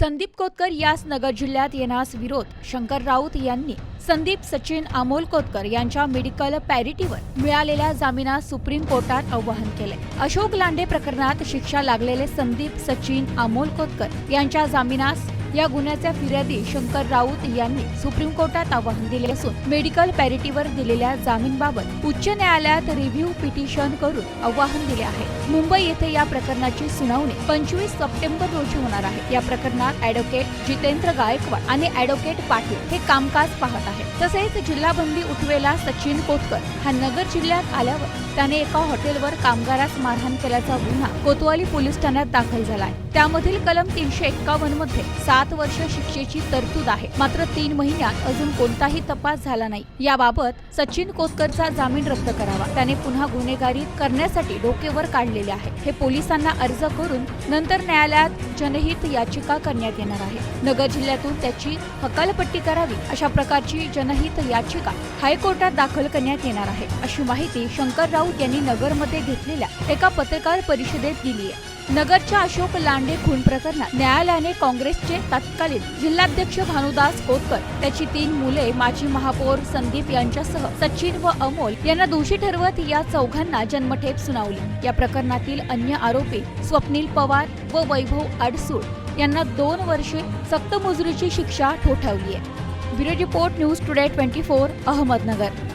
संदीप कोतकर यास नगर जिल्ह्यात येण्यास विरोध शंकर राऊत यांनी. संदीप सचिन अमोल कोतकर यांच्या मेडिकल पॅरिटीवर मिळालेल्या जामिनास सुप्रीम कोर्टात आवाहन केले अशोक लांडे प्रकरणात शिक्षा लागलेले संदीप सचिन अमोल कोतकर यांच्या जामिनास या गुन्ह्याच्या फिर्यादी शंकर राऊत यांनी सुप्रीम कोर्टात आव्हान दिले असून मेडिकल पॅरिटीवर दिलेल्या जामीनबाबत उच्च न्यायालयात रिव्ह्यू पिटिशन करून आव्हान दिले आहे. मुंबई येथे या प्रकरणाची सुनावणी पंचवीस सप्टेंबर रोजी होणार आहे. या प्रकरणात ॲडव्होकेट जितेंद्र गायकवाड आणि ॲडव्होकेट पाटील हे कामकाज पाहत आहेत तसेच जिल्हा बंदी उठवेला सचिन कोटकर हा नगर जिल्ह्यात आल्यावर त्याने एका हॉटेलवर कामगारास मारहाण केल्याचा गुन्हा कोतवाली पोलीस ठाण्यात दाखल झाला आहे त्यामधील कलम तीनशे एक्कावन्नमध्ये सात वर्ष शिक्षेची तरतूद आहे. मात्र तीन महिन्यात अजून कोणताही तपास झाला नाही. याबाबत सचिन कोतकरचा जामीन रद्द करावा. त्याने पुन्हा गुन्हेगारी करण्यासाठी डोकेवर काढलेले आहे. हे पोलिसांना अर्ज करून नंतर न्यायालयात जनहित याचिका करण्यात येणार आहे. नगर जिल्ह्यातून त्याची हकालपट्टी करावी अशा प्रकारची जनहित याचिका हायकोर्टात दाखल करण्यात येणार आहे. अशी माहिती शंकर राऊत यांनी नगरमध्ये घेतलेल्या एका पत्रकार परिषदेत दिली आहे. नगरच्या अशोक लांडे खून प्रकरणात न्यायालयाने काँग्रेसचे तत्कालीन जिल्हाध्यक्ष भानुदास कोतकर त्याची तीन मुले माजी महापौर संदीप यांच्यासह सचिन व अमोल यांना दोषी ठरवत या चौघांना जन्मठेप सुनावली. या प्रकरणातील अन्य आरोपी स्वप्नील पवार व वैभव अडसूळ यांना दोन वर्षे सक्तमजुरीची शिक्षा ठोठावली आहे. Bureau report news today twenty four Ahmednagar.